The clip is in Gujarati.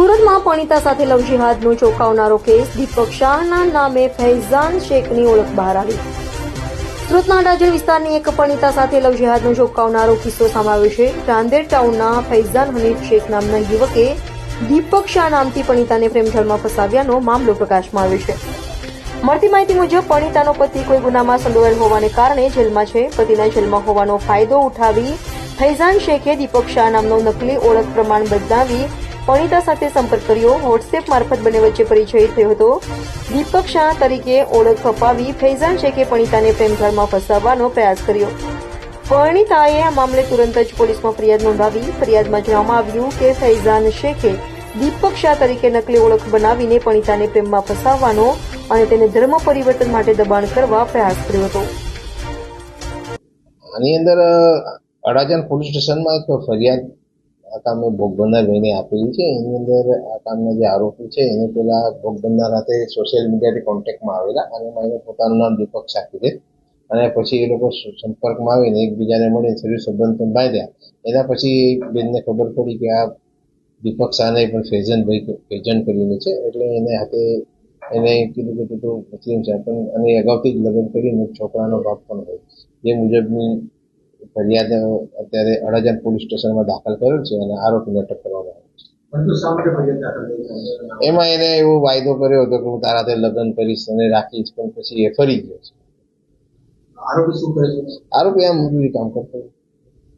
સુરતમાં પણિતા સાથે લવ જિહાદનો ચોંકાવનારો કેસ દીપક શાહના નામે ફૈઝાન શેખની ઓળખ બહાર આવી. સુરતના અડાજણ વિસ્તારની એક પણિતા સાથે લવ જિહાદનો ચોંકાવનારો કિસ્સો સામે છે. ચાંદેર ટાઉનના ફૈઝાન હનીફ શેખ નામના યુવકે દીપક શાહ નામથી પણિતાને પ્રેમજાળમાં ફસાવ્યાનો મામલો પ્રકાશમાં આવ્યો છે. મળતી માહિતી મુજબ, પણિતાનો પતિ કોઈ ગુનામાં સંડોવાયેલ હોવાને કારણે જેલમાં છે. પતિના જેલમાં હોવાનો ફાયદો ઉઠાવી ફૈઝાન શેખે દીપક શાહ નામનો નકલી ઓળખ પ્રમાણ બદલાવી પણિતા સાથે સંપર્ક કર્યો. વોટ્સએપ મારફત બંને વચ્ચે પરિચય થયો હતો. દીપક શાહ તરીકે ઓળખ અપાવી ફૈઝાન શેખે પણિતાને પ્રેમજાળમાં ફસાવવાનો પ્રયાસ કર્યો. પરણિતાએ આ મામલે તુરંત જ પોલીસમાં ફરિયાદ નોંધાવી. ફરિયાદમાં જણાવવામાં આવ્યું કે ફૈઝાન શેખે દીપક શાહ તરીકે નકલી ઓળખ બનાવીને પણિતાને પ્રેમમાં ફસાવવાનો અને તેને ધર્મ પરિવર્તન માટે દબાણ કરવા પ્રયાસ કર્યો હતો. આની અંદર અડાજણ પોલીસ સ્ટેશનમાં એક ફરિયાદ આ કામે ભોગ બનનાર ભાઈને આપેલી છે. એની અંદર આ કામના જે આરોપી છે, એને પેલા ભોગ બનનાર સાથે સોશિયલ મીડિયાથી કોન્ટેક્ટમાં આવેલા અને એમાં એને પોતાનું નામ દીપક શાહ છે અને પછી એ લોકો સંપર્કમાં આવીને એકબીજાને મળીને શરીર સંબંધ બાંધ્યા. એના પછી બેનને ખબર પડી કે આ દીપક શાહને પણ ફેઝનભાઈ ફેજન કરીને છે. એટલે એને હાથે એને કીધું કે તું મુસ્લિમ છે, પણ અને અગાઉથી જ લગ્ન કરીને છોકરાનો બાપ પણ હોય. એ મુજબની ફરિયાદ અત્યારે અડાજણ પોલીસ સ્ટેશનમાં દાખલ કર્યો છે અને આરોપીને અટક કરવામાં આવે છે પરંતુ શા માટે ફરિયાદ દાખલ કરી છે? એમાં એને એવો વાયદો કર્યો હતો કે હું તારા હાથે લગ્ન કરીશ અને રાખીશ પણ પછી એ ફરી ગયો છે આરોપી શું કરે છે આરોપી આ મજૂરી કામ કરતો.